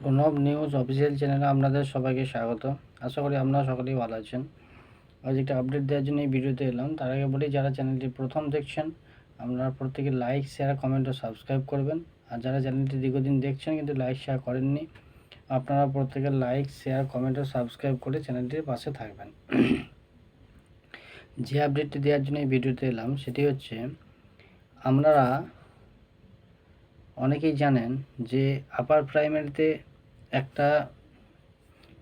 Pranab news official চ্যানেলে আপনাদের সবাইকে স্বাগত। আশা করি আপনারা সকলেই ভালো আছেন। আজ একটা আপডেট দেওয়ার জন্য এই ভিডিওতে এলাম। তার আগে বলি, যারা চ্যানেলটি প্রথম দেখছেন, আপনারা প্রত্যেকে লাইক শেয়ার কমেন্ট ও সাবস্ক্রাইব করবেন। আর যারা চ্যানেলটি দীর্ঘদিন দেখছেন কিন্তু লাইক শেয়ার করেননি, আপনারা প্রত্যেকে লাইক শেয়ার কমেন্ট ও সাবস্ক্রাইব করে চ্যানেলটির পাশে থাকবেন। যে আপডেটটি দেওয়ার জন্য এই ভিডিওতে এলাম, সেটি হচ্ছে, আপনারা অনেকেই জানেন যে আপার প্রাইমারিতে একটা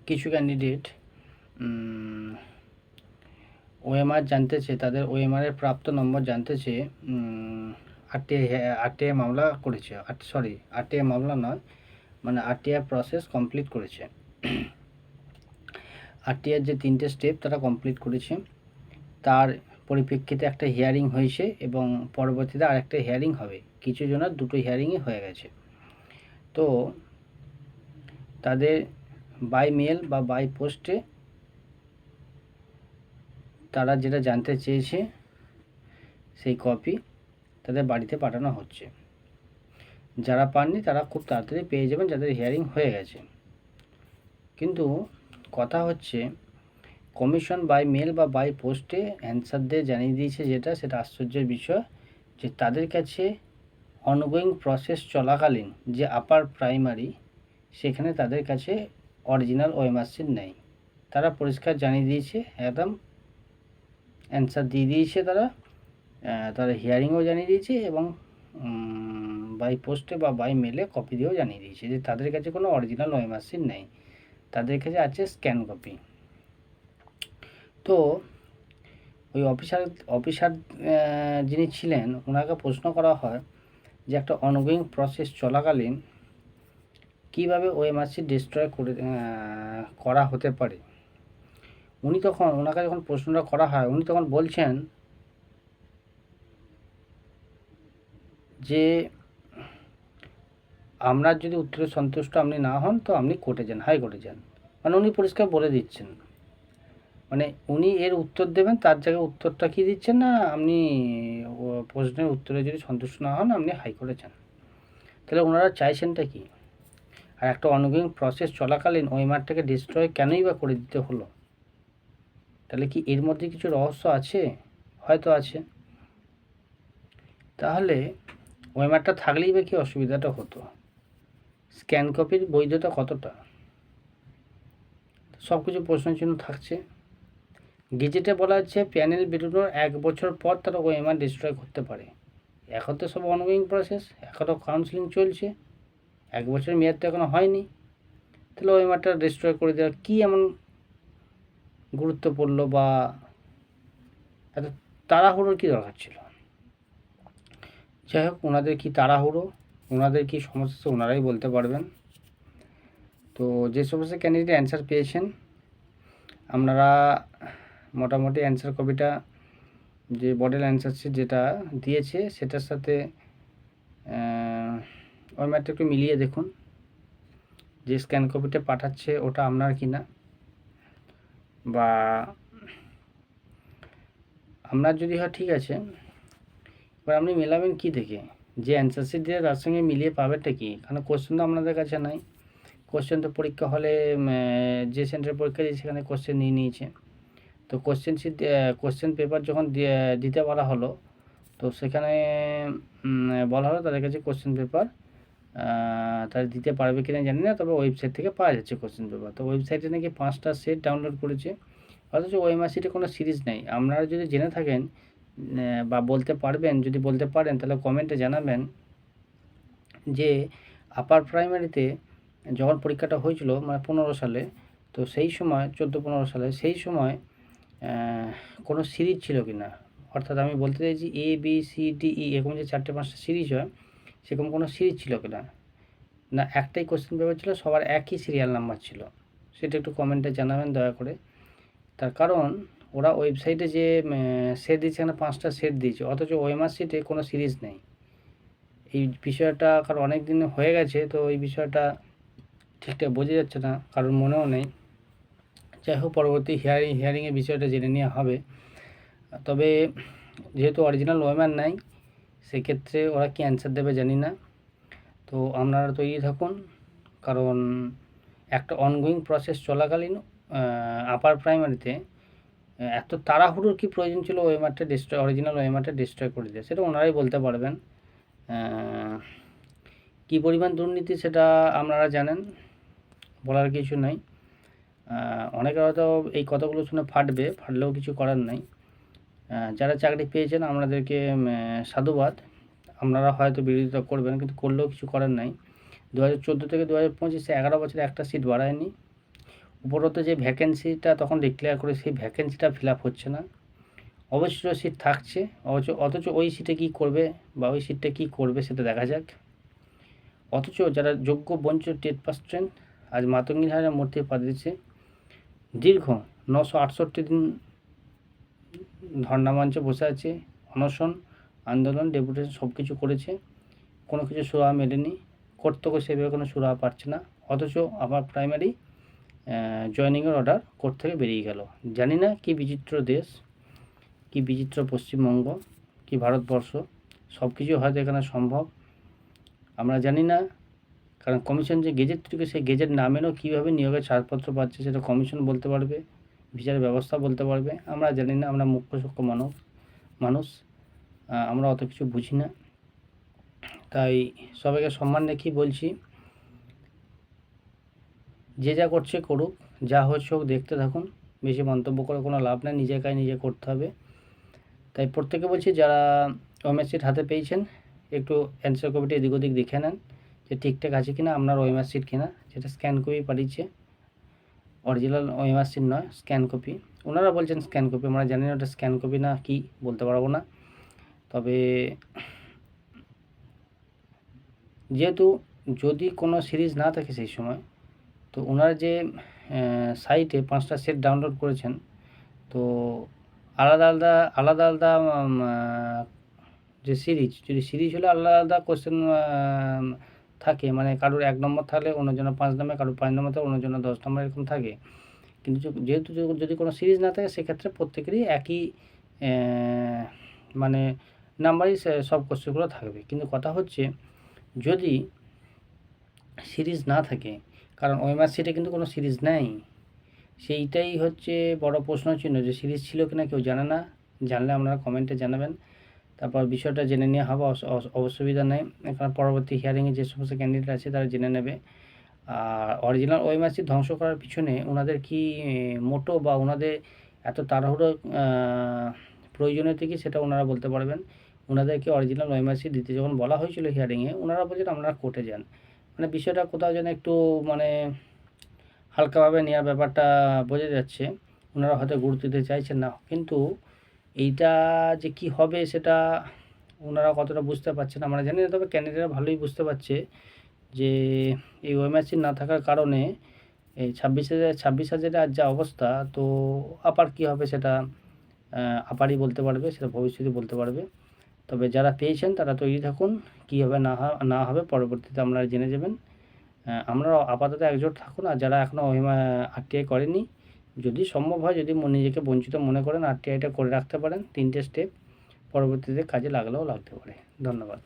কিছু ক্যান্ডিডেট ওএমআর জানতে চেয়ে, তাদের ওএমআরের প্রাপ্ত নম্বর জানতে চেয়ে আরটিআই আরটিআই মামলা করেছে। সরি আরটিআই মামলা নয় মানে আরটিআই প্রসেস কমপ্লিট করেছে। আরটিআর যে তিনটে স্টেপ তারা কমপ্লিট করেছে, তার পরিপ্রেক্ষিতে একটা হিয়ারিং হয়েছে এবং পরবর্তীতে আরেকটা হিয়ারিং হবে। কিছু জনের দুটো হিয়ারিংই হয়ে গেছে। তো তাদের বাই মেল বা বাই পোস্টে তারা যেটা জানতে চেয়েছে, সেই কপি তাদের বাড়িতে পাঠানো হচ্ছে। যারা পাননি তারা খুব তাড়াতাড়ি পেয়ে যাবেন, যাদের হিয়ারিং হয়ে গেছে। কিন্তু কথা হচ্ছে কমিশন বাই মেল বা বাই পোস্টে অ্যান্সার দিয়ে জানিয়ে দিয়েছে যেটা, সেটা আশ্চর্যের বিষয় যে তাদের কাছে অনগোয়িং প্রসেস চলাকালীন যে আপার প্রাইমারি সেখানে তাদের কাছে অরিজিনাল ওএমআরসির নেই। তারা পরিষ্কার জানিয়ে দিয়েছে, একদম অ্যান্সার দিয়ে দিয়েছে তারা। তারা হিয়ারিংও জানিয়ে দিয়েছে এবং বাই পোস্টে বা বাই মেলে কপি দিয়েও জানিয়ে দিয়েছে যে তাদের কাছে কোনো অরিজিনাল ওএমআরসির নেই। তাদের কাছে আছে স্ক্যান কপি তো ওই অফিসার অফিসার যিনি ছিলেন ওনাকে প্রশ্ন করা হয় যে একটা অনগোয়িং প্রসেস চলাকালীন কীভাবে ওএমআরসি ডিস্ট্রয় করে করা হতে পারে। উনি তখন, ওনাকে যখন প্রশ্নটা করা হয়, উনি তখন বলছেন যে আপনার যদি উত্তরে সন্তুষ্ট আপনি না হন, তো আপনি কোর্টে যান হাই হাইকোর্টে যান। মানে উনি পরিষ্কার বলে দিচ্ছেন। মানে উনি এর উত্তর দেবেন, তার জায়গায় উত্তরটা কি দিচ্ছেন না, আপনি প্রশ্নের উত্তরে যদি সন্তুষ্ট না হন, আপনি হাইকোর্টে যান। তাহলে ওনারা চাইছেনটা কি? আর একটা অনগোয়িং প্রসেস চলাকালীন ওই মাঠটাকে ডিস্ট্রয় কেনই বা করে দিতে হলো? তাহলে কি এর মধ্যে কিছু রহস্য আছে? হয়তো আছে। তাহলে ওই মাঠটা থাকলেই বা কি অসুবিধাটা হতো? স্ক্যান কপির বৈধতা কতটা? সব কিছু প্রশ্নের চিহ্ন থাকছে। গেজেটে বলা হচ্ছে প্যানেল বেরোনোর এক বছর পর তারা ওএমআর ডিস্ট্রয় করতে পারে। এখন তো সব অনগোয়িং প্রসেস এখনও কাউন্সিলিং চলছে। এক বছরের মেয়াদ তো এখনও হয়নি। তাহলে ওএমআরটা ডিস্ট্রয় করে দেওয়ার কী এমন গুরুত্ব পড়ল বা এত তাড়াহুড়োর কী দরকার ছিল? যাই হোক ওনাদের কী তাড়াহুড়ো? ওনাদের কী সমস্যা ওনারাই বলতে পারবেন। তো যে সমস্ত ক্যান্ডিডেট অ্যান্সার পেয়েছেন, আপনারা মোটামুটি অ্যান্সার কপিটা যে মডেল অ্যান্সার শিট যেটা দিয়েছে, সেটার সাথে ওই ম্যাটটা একটু মিলিয়ে দেখুন, যে স্ক্যান কপিটা পাঠাচ্ছে ওটা আপনার কি না বা আপনার যদি হয় ঠিক আছে, এবার আপনি মেলাবেন কি থেকে যে অ্যান্সার শিট দিয়ে তার সঙ্গে মিলিয়ে পাবেনটা কি? কারণ কোশ্চেন তো আপনাদের কাছে নাই। কোশ্চেন তো পরীক্ষা হলে যে সেন্টারে পরীক্ষা দিয়েছে সেখানে কোশ্চেন নিয়ে নিয়েছে। তো কোশ্চেন শিট কোশ্চেন পেপার যখন দিতে বলা হলো, তো সেখানে বলা হলো তাদের কাছে কোশ্চেন পেপার তারা দিতে পারবে কিনা জানি না, তবে ওয়েবসাইট থেকে পাওয়া যাচ্ছে কোশ্চেন পেপার তো ওয়েবসাইটে নাকি পাঁচটা সেট ডাউনলোড করেছে, অথচ ওএমআরসিটে কোনো সিরিজ নেই। আপনারা যদি জেনে থাকেন বা বলতে পারবেন, যদি বলতে পারেন, তাহলে কমেন্টে জানাবেন যে আপার প্রাইমারিতে যখন পরীক্ষাটা হয়েছিল মানে পনেরো সালে, তো সেই সময়, চোদ্দ পনেরো সালে, সেই সময় কোনো সিরিজ ছিল কি না? অর্থাৎ আমি বলতে চাইছি A B C D E এরকম যে চারটে, পাঁচটা সিরিজ হয়, সেরকম কোনো সিরিজ ছিল কি না? না, একটাই কোশ্চেন পেপার ছিল, সবার একই সিরিয়াল নাম্বার ছিল। সেটা একটু কমেন্টে জানাবেন, দয়া করে। তার কারণ, ওরা ওয়েবসাইটে যে সেট দিয়েছে, এখানে পাঁচটা সেট দিয়েছে, অথচ ওএমআর সিটে কোনো সিরিজ নেই। এই বিষয়টা কারণ অনেক দিন হয়ে গেছে, তো এই বিষয়টা ঠিকঠাক বোঝা যাচ্ছে না কারণ মনেও নেই। যাই হোক, পরবর্তী হিয়ারিং হিয়ারিংয়ের বিষয়টা জেনে নেওয়া হবে। তবে যেহেতু অরিজিনাল ওয়েম্যান নাই, সেক্ষেত্রে ওরা কি অ্যান্সার দেবে জানি না। তো আপনারা তৈরি থাকুন, কারণ একটা অনগোয়িং প্রসেস চলাকালীন আপার প্রাইমারিতে এত তাড়াহুড়োর কি প্রয়োজন ছিল ওয়েমারটা ডিস্ট্রয় অরিজিনাল ওয়েমারটা ডিস্ট্রয় করে দিয়ে সেটা ওনারাই বলতে পারবেন। কী পরিমাণ দুর্নীতি সেটা আপনারা জানেন, বলার কিছু নাই। অনেকে হয়তো এই কথাগুলো শুনে ফাটবে, ফাটলেও কিছু করার নাই। যারা চাকরি পেয়েছেন আপনাদেরকে সাধুবাদ। আপনারা হয়তো বিরোধিতা করবেন, কিন্তু করলেও কিছু করার নাই। দু হাজার চোদ্দ থেকে দু হাজার পঁচিশে এগারো বছরে একটা সিট বাড়ায়নি। উপরত যে ভ্যাকেন্সিটা তখন ডিক্লেয়ার করে, সেই ভ্যাকেন্সিটা ফিল আপ হচ্ছে না। অবশ্য সিট থাকছে অথচ অথচ ওই সিটে কী করবে বা ওই সিটটা কী করবে সেটা দেখা যাক। অথচ যারা যোগ্য, বঞ্চিত টেট পাস ট্রেন আজ মাতঙ্গির হারে মূর্তি পা দিয়েছে দীর্ঘ নশো আটষট্টি দিন ধর্ণা মঞ্চে বসে আছে, অনশন, আন্দোলন, ডেপুটেশন সব কিছু করেছে। কোনো কিছু সুরাহা মেলেনি। কর্তব্য সেভাবে কোনো সুরাহা পাচ্ছে না। অথচ আবার প্রাইমারি জয়নিংয়ের অর্ডার কোর্ট থেকে বেরিয়ে গেল। জানি না কি বিচিত্র দেশ, কি বিচিত্র পশ্চিমবঙ্গ, কি ভারতবর্ষ সব কিছু হয়তো এখানে সম্ভব। আমরা জানি না কারণ কমিশন যে গেজেট থেকে সেই গেজেট নামেনও কীভাবে নিয়োগের ছাড়পত্র পাচ্ছে সেটা কমিশন বলতে পারবে বিচার ব্যবস্থা বলতে পারবে। আমরা জানি না, আমরা মুখ্য সূক্ষ্ম মানব, মানুষ আমরা অত কিছু বুঝি না। তাই সবাইকে সম্মান রেখেই বলছি, যে যা করছে করুক, যা হচ্ছে হোক দেখতে থাকুন। বেশি মন্তব্য করে কোনো লাভ নেই নিজে কাজ নিজে করতে হবে। তাই প্রত্যেকে বলছি, যারা সিট হাতে পেয়েছেন, একটু অ্যান্সার কপিটা এদিক ওদিক দেখে নেন। যে ঠিকঠাক আছে কিনা, আপনার ওএমআর সিট কিনা, যেটা স্ক্যান কপি পাঠিয়েছে। অরিজিনাল ওএমআর সিট নয় স্ক্যান কপি ওনারা বলছেন স্ক্যান কপি আমরা জানি না ওটা স্ক্যান কপি না কি, বলতে পারব না। তবে যেহেতু যদি কোনো সিরিজ না থাকে সেই সময়, তো ওনার যে সাইটে পাঁচটা সেট ডাউনলোড করেছেন, তো আলাদা আলাদা আলাদা আলাদা যে সিরিজ যদি সিরিজ হলে আলাদা আলাদা কোশ্চেন থাকে মানে কারোর এক নম্বর থাকলে অন্যজনের পাঁচ নম্বর, কারোর পাঁচ নম্বর থাকলে অন্যজনের দশ নম্বর, এরকম থাকে। কিন্তু যেহেতু যদি কোনো সিরিজ না থাকে, সেক্ষেত্রে প্রত্যেকেরই একই মানে নাম্বারই সব কোশ্চেনগুলো থাকবে। কিন্তু কথা হচ্ছে, যদি সিরিজ না থাকে, কারণ ওএমআর সিটে কিন্তু কোনো সিরিজ নেই, সেইটাই হচ্ছে বড় প্রশ্ন চিহ্ন যে সিরিজ ছিল কিনা কেউ জানে না। জানলে আপনারা কমেন্টে জানাবেন। তারপর বিষয়টা জেনে নেওয়া হবে অস- অস- অসুবিধা নেই। এখন পরবর্তী হিয়ারিংয়ে যে সমস্ত ক্যান্ডিডেট আছে তারা জেনে নেবে। আর অরিজিনাল ওএমআরসি ধ্বংস করার পিছনে ওনাদের কি মোটো বা ওনাদের এত তাড়াহুড়ো আহ, প্রয়োজনীয়তা কি সেটা ওনারা বলতে পারবেন। ওনাদেরকে অরিজিনাল ওএমআরসি দিতে যখন বলা হয়েছিল হিয়ারিংয়ে ওনারা বলছেন আপনারা কোর্টে যান। মানে বিষয়টা কোথাও যেন একটু মানে হালকাভাবে নেওয়ার ব্যাপারটা বোঝা যাচ্ছে। ওনারা হয়তো গুরুত্ব দিতে চাইছেন না। কিন্তু এইটা যে কি হবে সেটা ওনারা কতটা বুঝতে পারছেন আমরা জানি না, তবে ক্যান্ডিডেটরা ভালোই বুঝতে পারছে যে এই ওএমআরসি না থাকার কারণে এই ছাব্বিশ হাজার, ছাব্বিশ হাজারের আজ যা অবস্থা, তো আপার কী হবে সেটা আপারই বলতে পারবে, সেটা ভবিষ্যতে বলতে পারবে। তবে যারা পেয়েছেন তারা তৈরি থাকুন, কী হবে না না হবে পরবর্তীতে আপনারা জেনে যাবেন। আমরা আপাতত একজোট থাকুন, আর যারা এখনও আরটিআই করেনি যদি সম্ভব হয়, যদি নিজেকে বঞ্চিত মনে করেন আরটিআইটা করে রাখতে পারেন, তিনটে স্টেপ পরবর্তীতে কাজে লাগলেও লাগতে পারে। ধন্যবাদ।